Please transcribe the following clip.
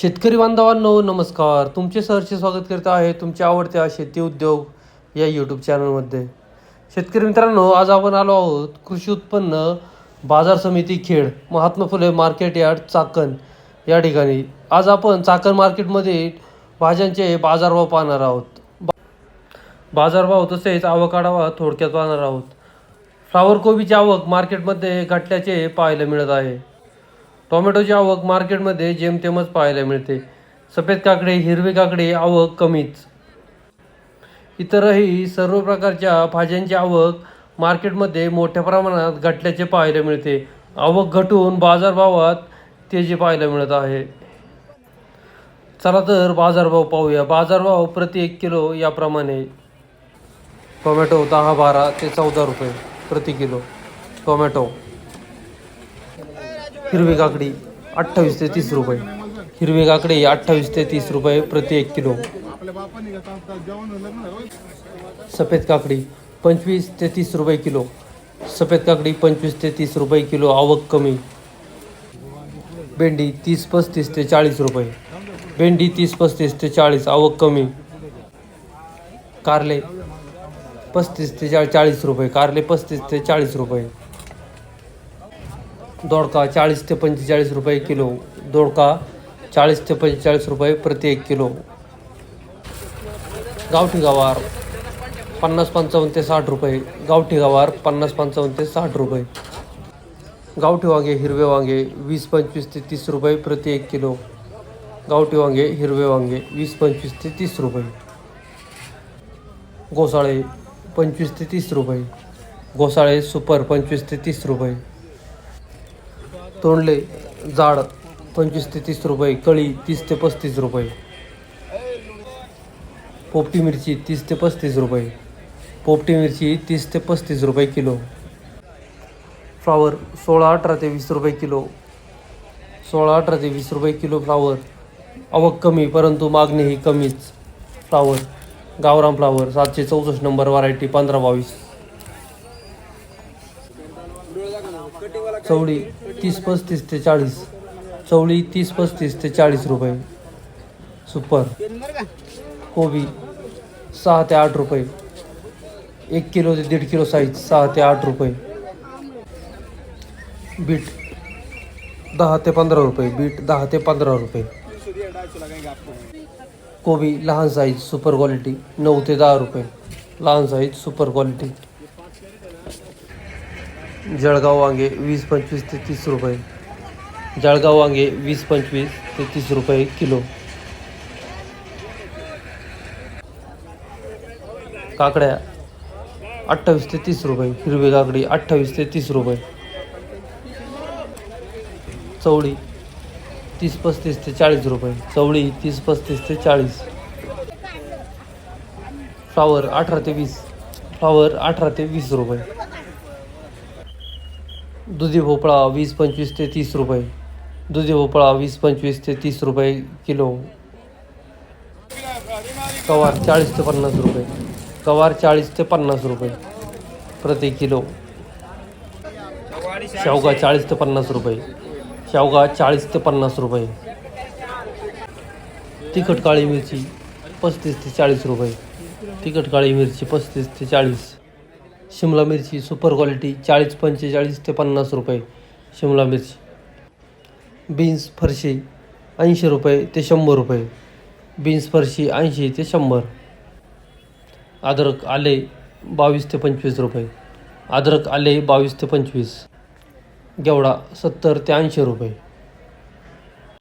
शेतकरी बांधवांनो नमस्कार. तुमचे सरचे स्वागत करत आहे तुमच्या आवडत्या शेती उद्योग या यूट्यूब चॅनलमध्ये शेतकरी मित्रांनो आज आपण आलो आहोत कृषी उत्पन्न बाजार समिती खेड महात्मा फुले मार्केट यार्ड चाकण या ठिकाणी. आज आपण चाकण मार्केटमध्ये भाज्यांचे बाजारभाव पाहणार आहोत. बा- बाजारभाव तसेच आवक आढावा थोडक्यात पाहणार आहोत. फ्लावर कोबीची आवक मार्केटमध्ये घटल्याचे पाहायला मिळत आहे. टोमॅटोची आवक मार्केटमध्ये जेमतेमच पाहायला मिळते. सफेद काकडे हिरवे काकडे आवक कमीच. इतरही सर्व प्रकारच्या भाज्यांची आवक मार्केटमध्ये मोठ्या प्रमाणात घटल्याचे पाहायला मिळते. आवक घटून बाजारभावात तेजी पाहायला मिळत आहे. चला तर बाजारभाव पाहूया. बाजारभाव प्रति एक किलो याप्रमाणे. टोमॅटो दहा बारा ते चौदा रुपये प्रति किलो. टोमॅटो. हिरवी काकडी अठ्ठावीस ते तीस रुपये. हिरवी काकडी अठ्ठावीस ते तीस रुपये प्रति एक किलो. सफेद काकडी पंचवीस ते तीस रुपये किलो. सफेद काकडी पंचवीस ते तीस रुपये किलो आवक कमी. भेंडी तीस पस्तीस ते चाळीस रुपये. भेंडी तीस पस्तीस ते चाळीस आवक कमी. कारले पस्तीस ते चाळीस रुपये. कारले पस्तीस ते चाळीस रुपये. दोडका चाळीस ते पंचेचाळीस रुपये किलो. दोडका चाळीस ते पंचेचाळीस रुपये प्रति एक किलो. गावठी गवार पन्नास पंचावन्न ते साठ रुपये. गावठी गवार पन्नास पंचावन्न ते साठ रुपये. गावठी वांगे हिरवे वांगे वीस पंचवीस ते तीस रुपये प्रति एक किलो. गावठी वांगे हिरवे वांगे वीस पंचवीस ते तीस रुपये. घोसाळे पंचवीस ते तीस रुपये. घोसाळे सुपर पंचवीस ते तीस रुपये. तोंडले जाड पंचवीस ते तीस रुपये कळी तीस ते पस्तीस रुपये. पोपटी मिरची तीस ते पस्तीस रुपये. पोपटी मिरची तीस ते पस्तीस रुपये किलो. फ्लावर सोळा अठरा ते वीस रुपये किलो. सोळा अठरा ते वीस रुपये किलो फ्लावर. आवक कमी परंतु मागणी ही कमीच. फ्लावर गावराम फ्लावर सातशे चौसष्ट नंबर व्हरायटी पंधरा बावीस. चवळी तीस पस्तीस ते चाळीस. चवळी तीस पस्तीस ते चाळीस रुपये. सुपर. कोबी सहा ते आठ रुपये. एक किलो ते दीड किलो साईज सहा ते आठ रुपये. बीट दहा ते पंधरा रुपये. बीट दहा ते पंधरा रुपये. कोबी लहान साईज सुपर क्वालिटी नऊ ते दहा रुपये. लहान साईज सुपर क्वालिटी. जळगाव वांगे वीस पंचवीस ते तीस रुपये. जळगाव वांगे वीस पंचवीस ते तीस रुपये किलो. काकड्या अठ्ठावीस ते तीस रुपये. हिरवी काकडी अठ्ठावीस ते तीस रुपये. चवळी तीस पस्तीस ते चाळीस रुपये. चवळी तीस पस्तीस ते चाळीस. फ्लावर अठरा ते वीस. फ्लावर अठरा ते वीस रुपये. दुधी भोपळा वीस पंचवीस ते तीस रुपये. दुधी भोपळा वीस पंचवीस ते तीस रुपये किलो. कवार चाळीस ते पन्नास रुपये. कवार चाळीस ते पन्नास रुपये प्रति किलो. शेवगा चाळीस ते पन्नास रुपये. शेवगा चाळीस ते पन्नास रुपये. तिखट काळी मिरची पस्तीस ते चाळीस रुपये. तिखट काळी मिरची पस्तीस ते चाळीस. शिमला मिरची सुपर क्वालिटी चाळीस पंचेचाळीस ते पन्नास रुपये. शिमला मिरची. बीन्स फरशी ऐंशी रुपये ते शंभर रुपये. बीन्स फरशी ऐंशी ते शंभर. अद्रक आले बावीस ते पंचवीस रुपये. अद्रक आले बावीस ते पंचवीस. गेवडा सत्तर ते ऐंशी रुपये.